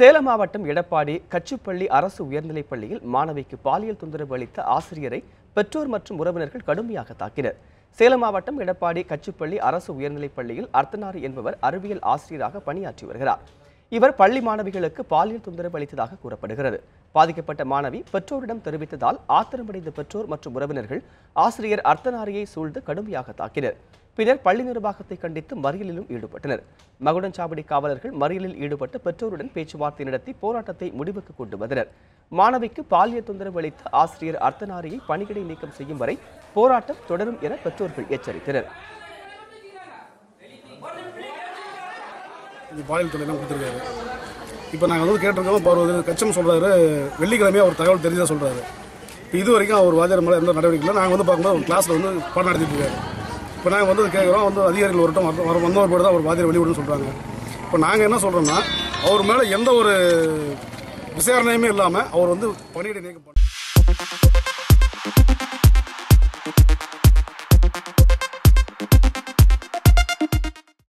சேலம் மாவட்டம் எடப்பாடி கச்சுப்பள்ளி அரசு உயர்நிலைப் பள்ளியில் மாணவிக்கு பாலியல் தொந்தரவு அளித்த ஆசிரியரை பெற்றோர் மற்றும் உறவினர்கள் கடுமையாக தாக்கினர். சேலம் மாவட்டம் எடப்பாடி கச்சுப்பள்ளி அரசு உயர்நிலைப் பள்ளியில் அர்த்தனாரி என்பவர் அறிவியல் ஆசிரியராக பணியாற்றி வருகிறார். இவர் பள்ளி மாணவிகளுக்கு பாலியல் தொந்தரவு அளித்ததாக கூறப்படுகிறது. பாதிக்கப்பட்ட மாணவி பெற்றோரிடம் தெரிவித்ததால் ஆத்திரமடைந்த பெற்றோர் மற்றும் உறவினர்கள் ஆசிரியர் அர்த்தனாரியை சூழ்ந்து கடுமையாக தாக்கினர். பின்னர் பள்ளி நிர்வாகத்தை கண்டித்து மறியலிலும் ஈடுபட்டனர். மகுடஞ்சாவடி காவலர்கள் மறியலில் ஈடுபட்டு பெற்றோருடன் பேச்சுவார்த்தை நடத்தி போராட்டத்தை முடிவுக்கு கொண்டு வந்தனர். மாணவிக்கு பாலியல் தொந்தரவு அளித்த ஆசிரியர் அர்த்தநாரியை பணியிடை நீக்கம் செய்யும் வரை போராட்டம் தொடரும் என பெற்றோர்கள் எச்சரித்தனர். பாலியல் தொல்லைலாம் கொடுத்துருக்காரு. இப்போ நாங்கள் வந்து கேட்டிருக்கோம் அவர் வந்து கச்சம் சொல்கிறாரு வெள்ளிக்கிழமையே அவர் தகவல் தெரிஞ்சதாக சொல்கிறாரு இப்போ இது வரைக்கும் அவர் வாஜர் மேலே எந்த நடவடிக்கை இல்லை. நாங்கள் வந்து பார்க்கும்போது அவர் கிளாஸில் வந்து பாடம் நடத்திட்டு இருக்காரு. இப்போ நாங்கள் வந்து கேட்குறோம் வந்து அதிகாரிகள் ஒரு வர வர வந்தவர் போய்ட்டு தான் அவர் பாதிரி வெளிவிடுன்னு சொல்கிறாங்க இப்போ நாங்கள் என்ன சொல்கிறோம்னா அவர் மேலே எந்த ஒரு விசாரணையுமே இல்லாமல் அவர் வந்து பணியிடை நீக்கம் பண்ண